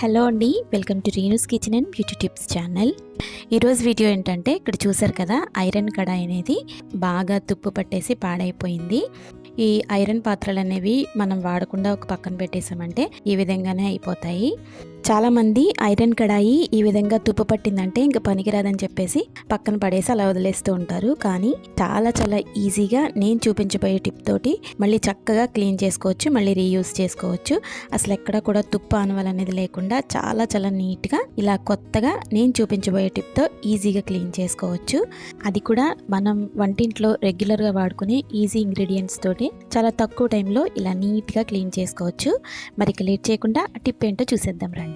Hello అండి welcome to Reenu's kitchen and beauty tips channel. ఈరోజు video ఏంటంటే ఇక్కడ చూసారు కదా ఐరన్ కడాయి అనేది బాగా తుప్పు పట్టేసి పాడైపోయింది. ఈ ఐరన్ పాత్రలు అనేవి మనం వాడకుండా ఒక పక్కన పెట్టేసామంటే ఈ విధంగానే అయిపోతాయి. చాలామంది ఐరన్ కడాయి ఈ విధంగా తుప్పు పట్టిందంటే ఇంకా పనికిరాదని చెప్పేసి పక్కన పడేసి అలా వదిలేస్తూ ఉంటారు. కానీ చాలా చాలా ఈజీగా నేను చూపించబోయే టిప్ తోటి మళ్ళీ చక్కగా క్లీన్ చేసుకోవచ్చు మళ్ళీ రీయూస్ చేసుకోవచ్చు. అసలు ఎక్కడ కూడా తుప్పు ఆనవాలు అనేది లేకుండా చాలా చాలా నీట్గా ఇలా కొత్తగా నేను చూపించబోయే టిప్తో ఈజీగా క్లీన్ చేసుకోవచ్చు. అది కూడా మనం వంటింట్లో రెగ్యులర్గా వాడుకునే ఈజీ ఇంగ్రీడియంట్స్ తోటి చాలా తక్కువ టైంలో ఇలా నీట్గా క్లీన్ చేసుకోవచ్చు. మరి ఇక లేట్ చేయకుండా టిప్ ఏంటో చూసేద్దాం రండి.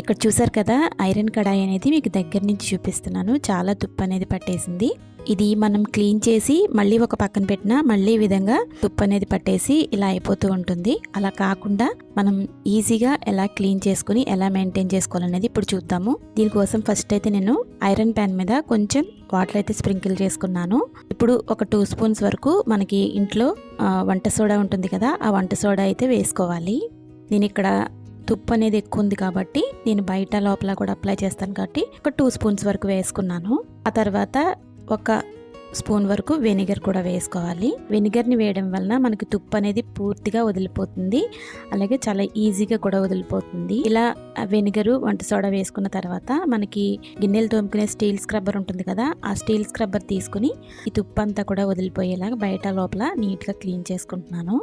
ఇక్కడ చూసారు కదా ఐరన్ కడాయి అనేది మీకు దగ్గర నుంచి చూపిస్తున్నాను. చాలా తుప్పు అనేది పట్టేసింది. ఇది మనం క్లీన్ చేసి మళ్ళీ ఒక పక్కన పెట్టినా మళ్ళీ ఈ విధంగా తుప్పు అనేది పట్టేసి ఇలా అయిపోతూ ఉంటుంది. అలా కాకుండా మనం ఈజీగా ఎలా క్లీన్ చేసుకుని ఎలా మెయింటైన్ చేసుకోవాలనేది ఇప్పుడు చూద్దాము. దీనికోసం ఫస్ట్ అయితే నేను ఐరన్ ప్యాన్ మీద కొంచెం వాటర్ అయితే స్ప్రింకిల్ చేసుకున్నాను. ఇప్పుడు ఒక టూ స్పూన్స్ వరకు మనకి ఇంట్లో వంట సోడా ఉంటుంది కదా ఆ వంట సోడా అయితే వేసుకోవాలి. నేను ఇక్కడ తుప్పు అనేది ఎక్కువ ఉంది కాబట్టి నేను బయట లోపల కూడా అప్లై చేస్తాను కాబట్టి ఒక టూ స్పూన్స్ వరకు వేసుకున్నాను. ఆ తర్వాత ఒక స్పూన్ వరకు వెనిగర్ కూడా వేసుకోవాలి. వెనిగర్ని వేయడం వలన మనకి తుప్పు అనేది పూర్తిగా వదిలిపోతుంది. అలాగే చాలా ఈజీగా కూడా వదిలిపోతుంది. ఇలా వెనిగరు వంట సోడా వేసుకున్న తర్వాత మనకి గిన్నెలు తోముకునే స్టీల్ స్క్రబ్బర్ ఉంటుంది కదా ఆ స్టీల్ స్క్రబ్బర్ తీసుకుని ఈ తుప్పు అంతా కూడా వదిలిపోయేలాగా బయట లోపల నీట్గా క్లీన్ చేసుకుంటున్నాను.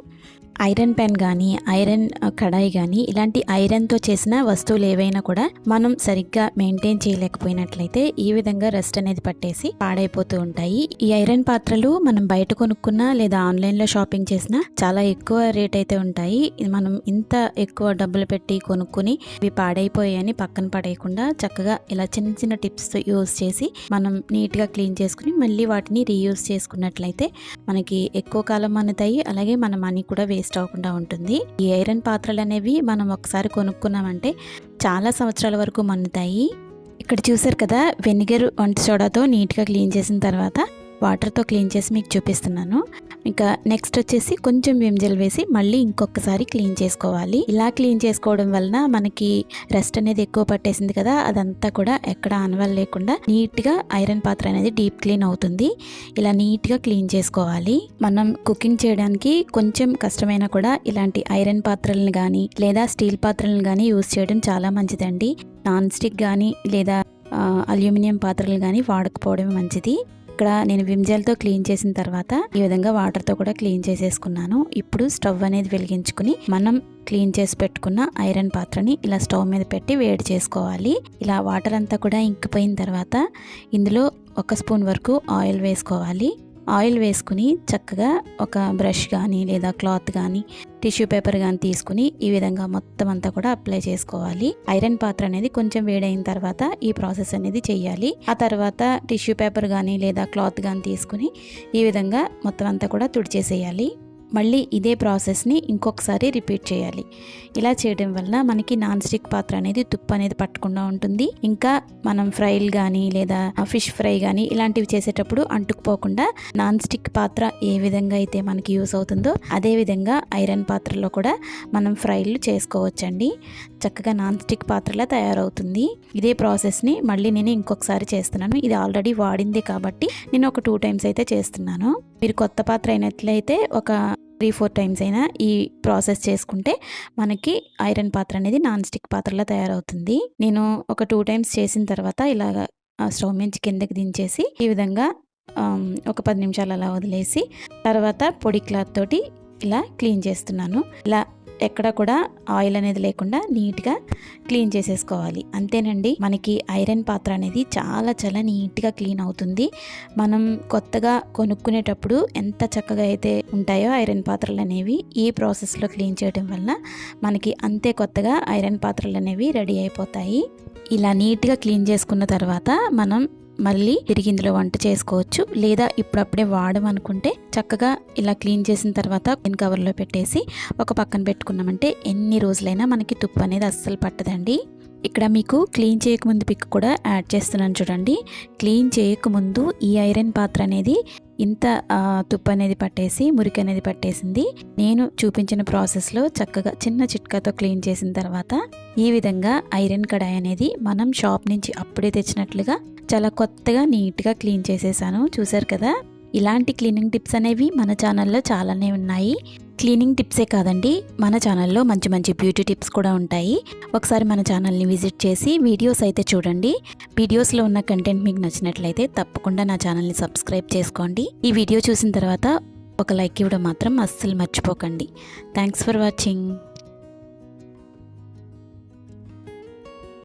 ఐరన్ పెన్ కానీ ఐరన్ కడాయి కానీ ఇలాంటి ఐరన్తో చేసిన వస్తువులు ఏవైనా కూడా మనం సరిగ్గా మెయింటైన్ చేయలేకపోయినట్లయితే ఈ విధంగా రెస్ట్ అనేది పట్టేసి పాడైపోతూ ఉంటాయి. ఈ ఐరన్ పాత్రలు మనం బయట కొనుక్కున్నా లేదా ఆన్లైన్లో షాపింగ్ చేసినా చాలా ఎక్కువ రేట్ అయితే ఉంటాయి. మనం ఇంత ఎక్కువ డబ్బులు పెట్టి కొనుక్కుని ఇవి పాడైపోయాయని పక్కన పడేయకుండా చక్కగా ఇలా చిన్న చిన్న టిప్స్ యూస్ చేసి మనం నీట్గా క్లీన్ చేసుకుని మళ్ళీ వాటిని రీయూస్ చేసుకున్నట్లయితే మనకి ఎక్కువ కాలం మన్నుతాయి అలాగే మన మనీ కూడా వేస్ట్ అవ్వకుండా ఉంటుంది. ఈ ఐరన్ పాత్రలు అనేవి మనం ఒకసారి కొనుక్కున్నామంటే చాలా సంవత్సరాల వరకు మన్నుతాయి. ఇక్కడ చూసారు కదా వెనిగర్ వంట సోడాతో నీట్గా క్లీన్ చేసిన తర్వాత వాటర్తో క్లీన్ చేసి మీకు చూపిస్తున్నాను. ఇంకా నెక్స్ట్ వచ్చేసి కొంచెం విమ్జల్ వేసి మళ్ళీ ఇంకొకసారి క్లీన్ చేసుకోవాలి. ఇలా క్లీన్ చేసుకోవడం వలన మనకి రెస్ట్ అనేది ఎక్కువ పట్టేసింది కదా అదంతా కూడా ఎక్కడ ఆనవాలు లేకుండా నీట్గా ఐరన్ పాత్ర అనేది డీప్ క్లీన్ అవుతుంది. ఇలా నీట్గా క్లీన్ చేసుకోవాలి. మనం కుకింగ్ చేయడానికి కొంచెం కష్టమైనా కూడా ఇలాంటి ఐరన్ పాత్రలను కానీ లేదా స్టీల్ పాత్రలను కానీ యూస్ చేయడం చాలా మంచిదండి. నాన్ స్టిక్ కానీ లేదా అల్యూమినియం పాత్రలు కానీ వాడకపోవడం మంచిది. ఇక్కడ నేను విమ్జెల్తో క్లీన్ చేసిన తర్వాత ఈ విధంగా వాటర్తో కూడా క్లీన్ చేసేసుకున్నాను. ఇప్పుడు స్టవ్ అనేది వెలిగించుకుని మనం క్లీన్ చేసి పెట్టుకున్న ఐరన్ పాత్రని ఇలా స్టవ్ మీద పెట్టి వేడి చేసుకోవాలి. ఇలా వాటర్ అంతా కూడా ఇంకిపోయిన తర్వాత ఇందులో ఒక స్పూన్ వరకు ఆయిల్ వేసుకోవాలి. ఆయిల్ వేసుకుని చక్కగా ఒక బ్రష్ కానీ లేదా క్లాత్ కానీ టిష్యూ పేపర్ కానీ తీసుకుని ఈ విధంగా మొత్తం అంతా కూడా అప్లై చేసుకోవాలి. ఐరన్ పాత్ర అనేది కొంచెం వేడైన తర్వాత ఈ ప్రాసెస్ అనేది చేయాలి ఆ తర్వాత టిష్యూ పేపర్ కానీ లేదా క్లాత్ కానీ తీసుకుని ఈ విధంగా మొత్తం అంతా కూడా తుడిచేసేయాలి. మళ్ళీ ఇదే ప్రాసెస్ని ఇంకొకసారి రిపీట్ చేయాలి. ఇలా చేయడం వల్ల మనకి నాన్ స్టిక్ పాత్ర అనేది తుప్పు అనేది పట్టకుండా ఉంటుంది. ఇంకా మనం ఫ్రైలు కానీ లేదా ఫిష్ ఫ్రై కానీ ఇలాంటివి చేసేటప్పుడు అంటుకుపోకుండా నాన్ స్టిక్ పాత్ర ఏ విధంగా అయితే మనకి యూస్ అవుతుందో అదే విధంగా ఐరన్ పాత్రలో కూడా మనం ఫ్రైలు చేసుకోవచ్చండి. చక్కగా నాన్ స్టిక్ పాత్రలా తయారవుతుంది. ఇదే ప్రాసెస్ని మళ్ళీ నేను ఇంకొకసారి చేస్తున్నాను. ఇది ఆల్రెడీ వాడిందే కాబట్టి నేను ఒక టూ టైమ్స్ అయితే చేస్తున్నాను. మీరు కొత్త పాత్ర అయినట్లయితే ఒక త్రీ ఫోర్ టైమ్స్ అయినా ఈ ప్రాసెస్ చేసుకుంటే మనకి ఐరన్ పాత్ర అనేది నాన్ స్టిక్ పాత్రలా తయారవుతుంది. నేను ఒక టూ టైమ్స్ చేసిన తర్వాత ఇలాగ స్టవ్ మించి కిందకి దించేసి ఈ విధంగా ఒక పది నిమిషాలు అలా వదిలేసి తర్వాత పొడి క్లాత్ తోటి ఇలా క్లీన్ చేస్తున్నాను. ఇలా ఎక్కడ కూడా ఆయిల్ అనేది లేకుండా నీట్గా క్లీన్ చేసేసుకోవాలి. అంతేనండి మనకి ఐరన్ పాత్ర అనేది చాలా చాలా నీట్గా క్లీన్ అవుతుంది. మనం కొత్తగా కొనుక్కునేటప్పుడు ఎంత చక్కగా అయితే ఉంటాయో ఐరన్ పాత్రలు అనేవి ఈ ప్రాసెస్లో క్లీన్ చేయడం వల్ల మనకి అంతే కొత్తగా ఐరన్ పాత్రలు అనేవి రెడీ అయిపోతాయి. ఇలా నీట్గా క్లీన్ చేసుకున్న తర్వాత మనం మళ్ళీ తిరిగి ఇందులో వంట చేసుకోవచ్చు. లేదా ఇప్పుడప్పుడే వాడమనుకుంటే చక్కగా ఇలా క్లీన్ చేసిన తర్వాత పెన్ కవర్లో పెట్టేసి ఒక పక్కన పెట్టుకున్నామంటే ఎన్ని రోజులైనా మనకి తుప్పు అనేది అస్సలు పట్టదండి. ఇక్కడ మీకు క్లీన్ చేయకముందు పిక్ కూడా యాడ్ చేస్తున్నాను చూడండి. క్లీన్ చేయకముందు ఈ ఐరన్ పాత్ర అనేది ఇంత తుప్పు అనేది పట్టేసి మురికి అనేది పట్టేసింది. నేను చూపించిన ప్రాసెస్లో చక్కగా చిన్న చిట్కాతో క్లీన్ చేసిన తర్వాత ఈ విధంగా ఐరన్ కడాయి అనేది మనం షాప్ నుంచి అప్పుడే తెచ్చినట్లుగా చాలా కొత్తగా నీట్గా క్లీన్ చేసేసాను. చూసారు కదా? ఇలాంటి క్లీనింగ్ టిప్స్ అనేవి మన ఛానల్లో చాలానే ఉన్నాయి. క్లీనింగ్ టిప్సే కాదండి మన ఛానల్లో మంచి మంచి బ్యూటీ టిప్స్ కూడా ఉంటాయి. ఒకసారి మన ఛానల్ని విజిట్ చేసి వీడియోస్ అయితే చూడండి. వీడియోస్లో ఉన్న కంటెంట్ మీకు నచ్చినట్లయితే తప్పకుండా నా ఛానల్ని సబ్స్క్రైబ్ చేసుకోండి. ఈ వీడియో చూసిన తర్వాత ఒక లైక్ ఇవ్వడం మాత్రం అస్సలు మర్చిపోకండి. Thanks for watching.